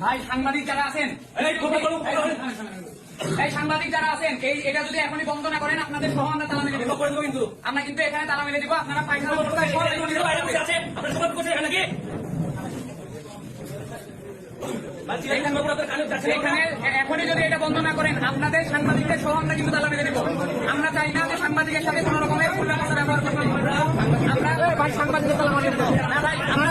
ভাই সাংবাদিক যারা আছেন এই সাংবাদিক যারা আছেন এই এটা যদি এখনই বন্ধ না করেন আপনাদের সহ আমরা তালা মেলে দেবো। কিন্তু। আমরা কিন্তু এখানে তালা মেলে দিব আপনারা পায়খানা এখনই যদি এটা বন্ধ না করেন আপনাদের সাংবাদিকদের সহ আমরা কিন্তু তালা মেলে দেবো। আমরা চাই না যে সাংবাদিকের সাথে কোন রকমের ব্যবহার করবেন আমরা সাংবাদিকদের তালা মেলে দেবো। আমরা